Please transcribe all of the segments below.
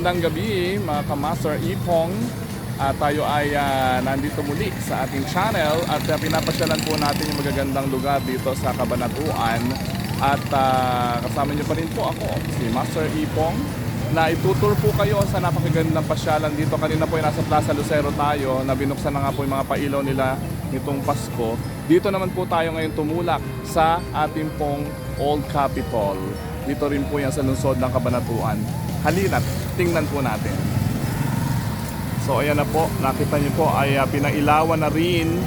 Magandang gabi mga kamaster Ipong. At tayo ay ah, nandito muli sa ating channel at ah, pinapasyalan po natin yung magagandang lugar dito sa Kabanatuan. At ah, kasama niyo pa rin po ako, si Master Ipong, na itutur po kayo sa napakagandang pasyalan dito. Kanina po ay nasa Plaza Lucero tayo na binuksan na nga po yung mga pailaw nila nitong Pasko. Dito naman po tayo ngayon tumulak sa ating pong Old Capitol. Dito rin po yan sa lungsod ng Kabanatuan. Halina't tingnan po natin. So ayan na po, nakita niyo po ay ah, pinailawan na rin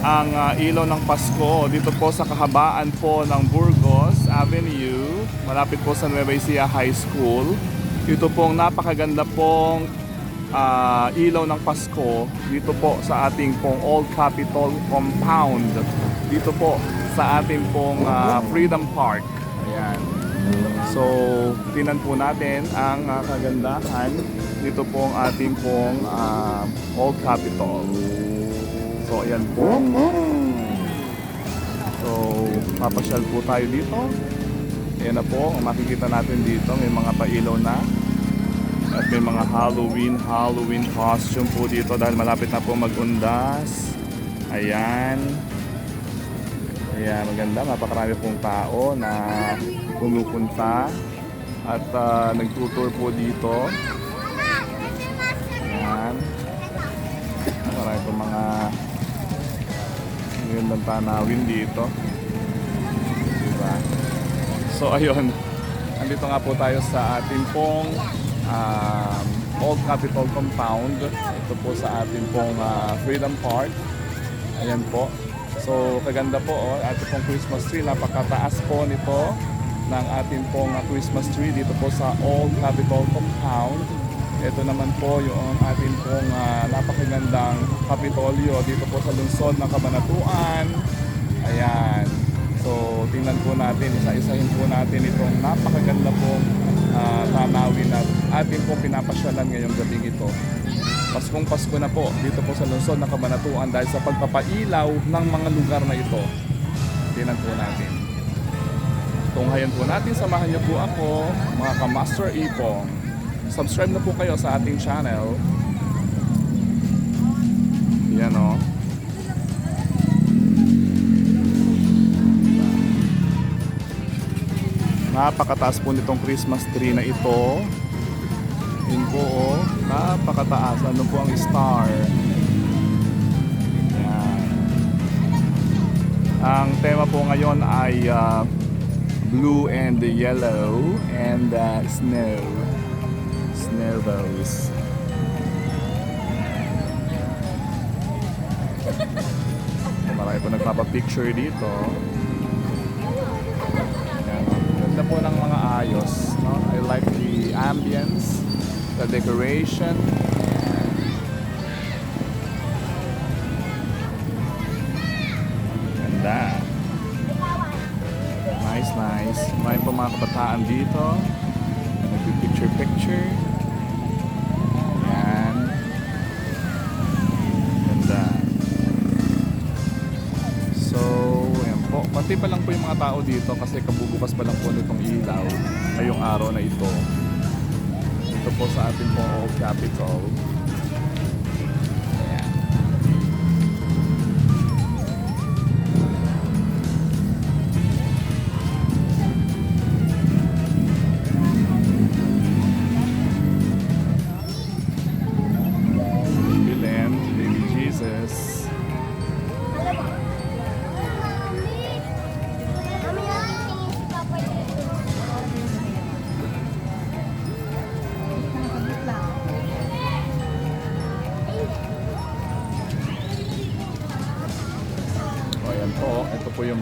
ang ah, ilaw ng Pasko dito po sa kahabaan po ng Burgos Avenue, malapit po sa Nueva Ecija High School. Ito pong napakaganda pong ah, ilaw ng Pasko dito po sa ating pong Old Capitol Compound. Dito po sa ating pong ah, Freedom Park. Ayan. So, tinan po natin ang ah, kagandahan dito pong ating pong ah, Old Capitol. So, ayan po. So, papasyal po tayo dito. Ayan na po, makikita natin dito, may mga pailaw na. At may mga Halloween, Halloween costume po dito dahil malapit na po mag-undas. Ayan. Ayan, maganda. Napakarami pong tao na pumupunta at ah, nagtutour po dito. Ayan. Marami pong mga magandang tanawin dito. Diba? So, ayun. Andito nga po tayo sa ating pong um, Old Capitol Compound. Ito po sa ating pong ah, Freedom Park. Ayan po. So, kaganda po oh, ating pong Christmas tree. Napakataas po nito ng ating pong ah, Christmas tree dito po sa Old Capitol Compound. Ito naman po yung ating pong ah, napakagandang Kapitolyo dito po sa lungsod ng Kabanatuan. Ayan. So, tingnan po natin, isa-isahin po natin itong napakaganda pong ah, tanawin at ating pong pinapasyalan ngayong gabing ito. Paskong Pasko na po dito po sa lungsod ng Kabanatuan dahil sa pagpapailaw ng mga lugar na ito. Tingnan po natin. Tunghayan po natin, samahan niyo po ako, mga ka-Master Ipong. Subscribe na po kayo sa ating channel. Yan o. Napakataas po nitong Christmas tree na ito. Yun po oh, napakataas. Ano po ang star? Yan. Ang tema po ngayon ay ah, blue and yellow and ah, snow. Snowballs. Marami po nagpapapicture dito. Ganda po ng mga ayos. No? I like the ambience, the decoration. Kabataan dito. Nagpipicture-picture. Yan. Ganda. So, ayan po. Pati pa lang po yung mga tao dito kasi kabubukas pa lang po nitong ilaw ngayong araw na ito. Ito po sa ating pong Old po, yung.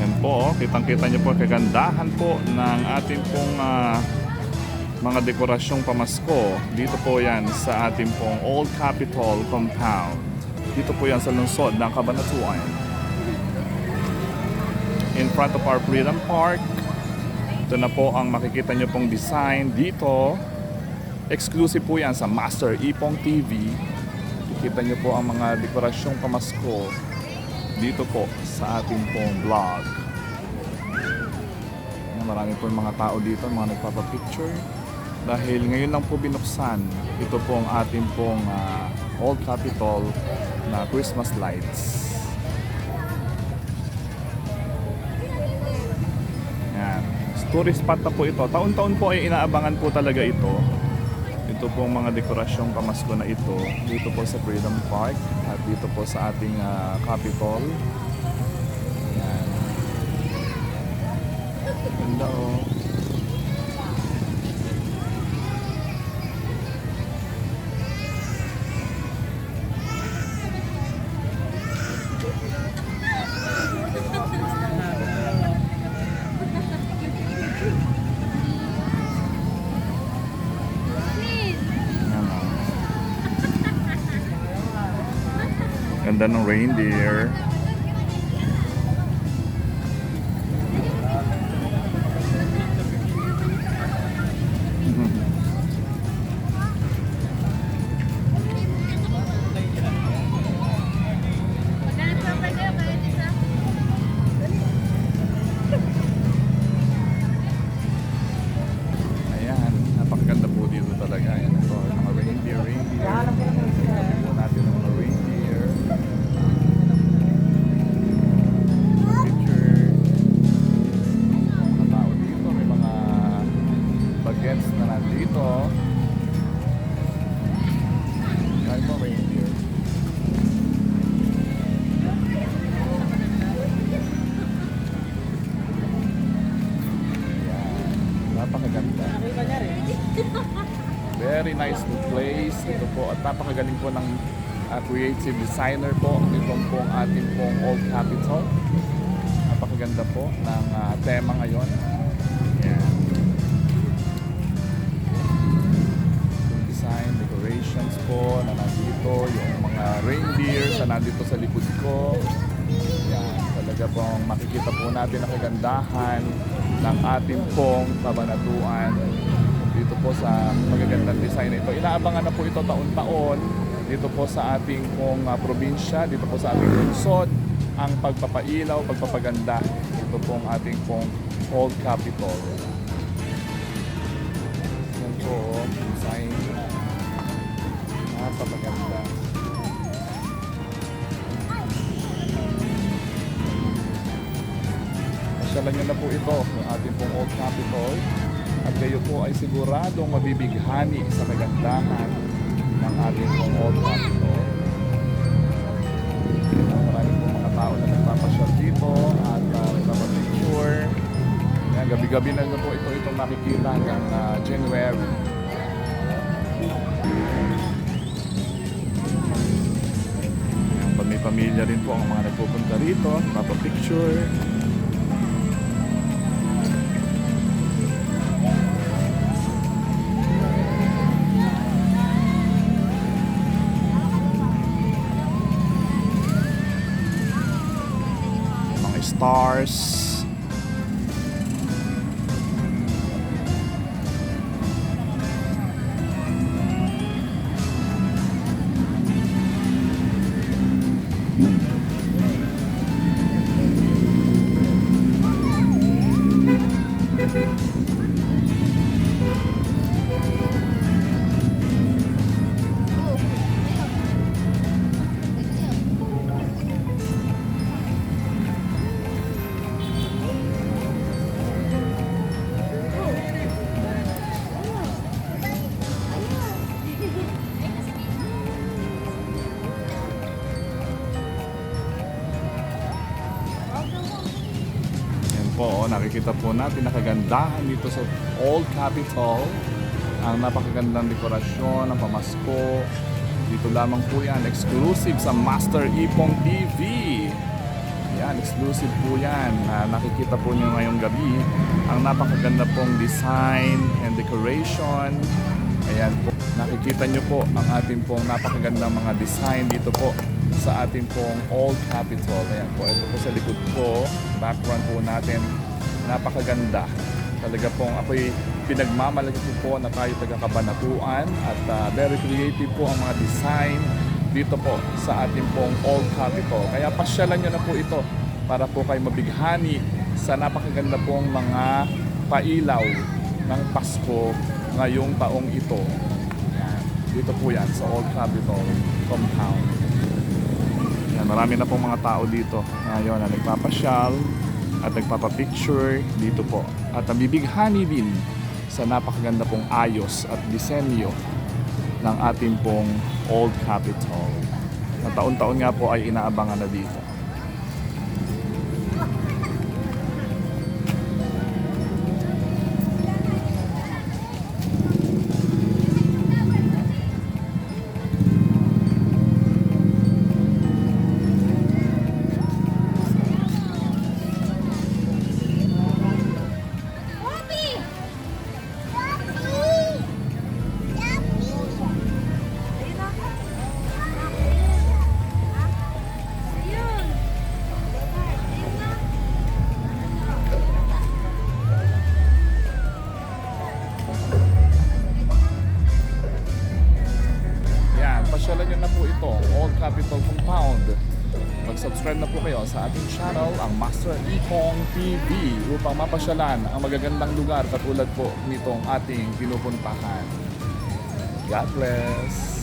Yan po, oh. kitang-kita niyo po kagandahan po ng ating pong ah, mga dekorasyong pamasko. Dito po yan sa ating pong Old Capitol Compound. Dito po yan sa lungsod ng Cabanatuan. in front of our Freedom Park. Ito na po ang makikita nyo pong design dito. Exclusive po yan sa Master Ipong TV. Kikita nyo po ang mga dekorasyong pamasko dito po sa ating pong vlog. Marami po yung mga tao dito, mga nagpapapicture. Dahil ngayon lang po binuksan, ito po ang ating pong ah, Old Capitol na Christmas lights. Yan. Tourist spot na po ito. Taon-taon po ay inaabangan po talaga ito. Ito po ang mga dekorasyong pamasko na ito. Dito po sa Freedom Park at dito po sa ating ah, Capitol. Yan. Ganda oh. Ganda ng reindeer. Napakagaling po ng uh, creative designer po. Itong pong ating pong Old Capitol. Napakaganda po ng uh, tema ngayon. Yan. Yung design, decorations po na nandito. Yung mga reindeers na nandito sa likod ko. Yan. Talaga pong makikita po natin ang kagandahan ng ating pong kabanatuan po sa magagandang design na ito. Inaabangan na po ito taon-taon dito po sa ating pong ah, probinsya, dito po sa ating lungsod, ang pagpapailaw, pagpapaganda. Ito pong ating pong Old Capitol. Yan po, oh, design. Napakaganda. Pasyalan nyo na po ito, yung ating pong Old Capitol. At kayo po ay siguradong mabibighani sa kagandahan ng ating Old Capitol. Uh, marami pong mga na nagpapasyal dito at uh, nagpapapicture. Yan, gabi-gabi na, po ito itong makikita hanggang uh, January. Yan, may pamilya rin po ang mga nagpupunta rito, papapicture. mga bars. Nakikita po natin na kagandahan dito sa Old Capitol. Ang napakagandang dekorasyon, ang pamasko. Dito lamang po yan, exclusive sa Master Ipong TV. Yan, exclusive po yan. na nakikita po nyo ngayong gabi ang napakaganda pong design and decoration. Ayan po, nakikita nyo po ang ating pong napakagandang mga design dito po sa ating pong Old Capitol. Ayan po, ito po sa likod ko, background po natin, napakaganda. Talaga pong ako'y pinagmamalaki po po na tayo taga-kabanatuan at ah, very creative po ang mga design dito po sa ating pong Old Capitol. Kaya pasyalan nyo na po ito para po kayo mabighani sa napakaganda pong mga pailaw ng Pasko ngayong taong ito. Yan. Dito po yan sa Old Capitol Compound. Yan, marami na pong mga tao dito ngayon na nagpapasyal at nagpapapicture dito po. At nabibighani din sa napakaganda pong ayos at disenyo ng ating pong Old Capitol. Na taon-taon nga po ay inaabangan na dito. Kayo sa ating channel, ang Master Ipong TV, upang mapasyalan ang magagandang lugar katulad po nitong ating pinupuntahan. God bless!